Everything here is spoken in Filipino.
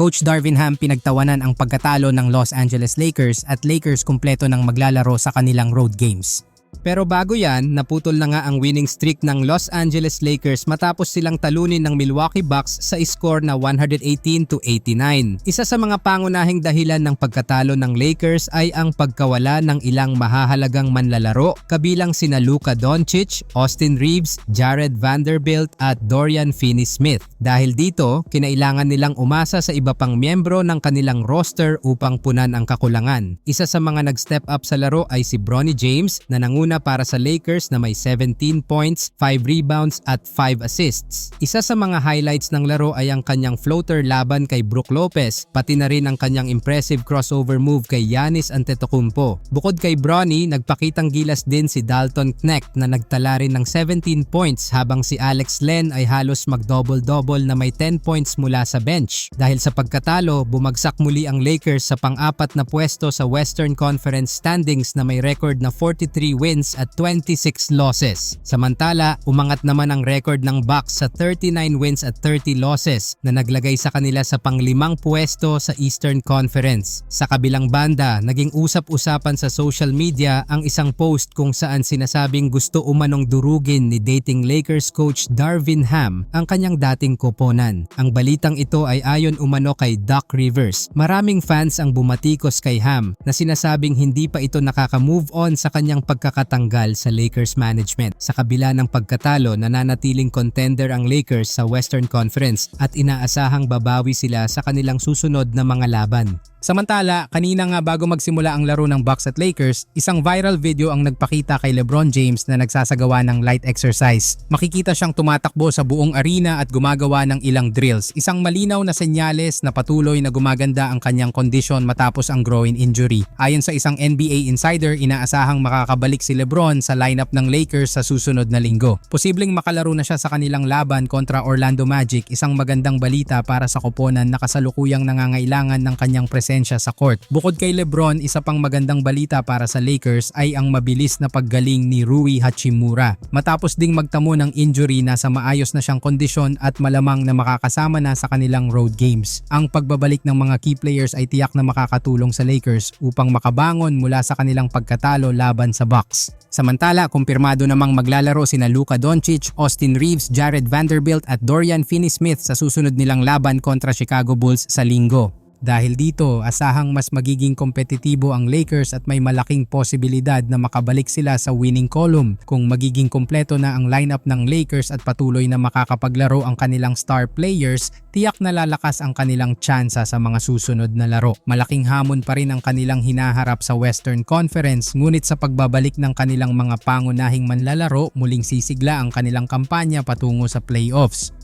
Coach Darvin Ham pinagtawanan ang pagkatalo ng Los Angeles Lakers at Lakers kumpleto ng maglalaro sa kanilang road games. Pero bago yan, naputol na nga ang winning streak ng Los Angeles Lakers matapos silang talunin ng Milwaukee Bucks sa score na 118 to 89. Isa sa mga pangunahing dahilan ng pagkatalo ng Lakers ay ang pagkawala ng ilang mahahalagang manlalaro kabilang sina Luka Doncic, Austin Reeves, Jared Vanderbilt at Dorian Finney-Smith. Dahil dito, kinailangan nilang umasa sa iba pang miyembro ng kanilang roster upang punan ang kakulangan. Isa sa mga nag-step up sa laro ay si Bronny James na nanguna para sa Lakers na may 17 points, 5 rebounds at 5 assists. Isa sa mga highlights ng laro ay ang kanyang floater laban kay Brook Lopez, pati na rin ang kanyang impressive crossover move kay Giannis Antetokounmpo. Bukod kay Bronny, nagpakitang gilas din si Dalton Knecht na nagtala rin ng 17 points habang si Alex Len ay halos mag-double-double na may 10 points mula sa bench. Dahil sa pagkatalo, bumagsak muli ang Lakers sa pang-apat na pwesto sa Western Conference standings na may record na 43 wins at 26 losses. Samantala, umangat naman ang record ng Bucks sa 39 wins at 30 losses na naglagay sa kanila sa panglimang pwesto sa Eastern Conference. Sa kabilang banda, naging usap-usapan sa social media ang isang post kung saan sinasabing gusto umanong durugin ni dating Lakers coach Darvin Ham ang kanyang dating koponan. Ang balitang ito ay ayon umano kay Doc Rivers. Maraming fans ang bumatikos kay Ham na sinasabing hindi pa ito nakaka-move on sa kanyang pagkakatanggal sa Lakers management. Sa kabila ng pagkatalo, nananatiling contender ang Lakers sa Western Conference at inaasahang babawi sila sa kanilang susunod na mga laban. Samantala, kanina nga bago magsimula ang laro ng Bucks at Lakers, isang viral video ang nagpakita kay LeBron James na nagsasagawa ng light exercise. Makikita siyang tumatakbo sa buong arena at gumagawa ng ilang drills. Isang malinaw na senyales na patuloy na gumaganda ang kanyang kondisyon matapos ang groin injury. Ayon sa isang NBA insider, inaasahang makakabalik si LeBron sa lineup ng Lakers sa susunod na linggo. Posibleng makalaro na siya sa kanilang laban kontra Orlando Magic, isang magandang balita para sa koponan na kasalukuyang nangangailangan ng kanyang presensya sa court. Bukod kay Lebron, isa pang magandang balita para sa Lakers ay ang mabilis na paggaling ni Rui Hachimura. Matapos ding magtamo ng injury, nasa maayos na siyang kondisyon at malamang na makakasama na sa kanilang road games. Ang pagbabalik ng mga key players ay tiyak na makakatulong sa Lakers upang makabangon mula sa kanilang pagkatalo laban sa Bucks. Samantala, kumpirmado namang maglalaro sina Luka Doncic, Austin Reeves, Jared Vanderbilt at Dorian Finney-Smith sa susunod nilang laban kontra Chicago Bulls sa linggo. Dahil dito, asahang mas magiging kompetitibo ang Lakers at may malaking posibilidad na makabalik sila sa winning column kung magiging kompleto na ang lineup ng Lakers at patuloy na makakapaglaro ang kanilang star players, tiyak na lalakas ang kanilang tsansa sa mga susunod na laro. Malaking hamon pa rin ang kanilang hinaharap sa Western Conference ngunit sa pagbabalik ng kanilang mga pangunahing manlalaro, muling sisigla ang kanilang kampanya patungo sa playoffs.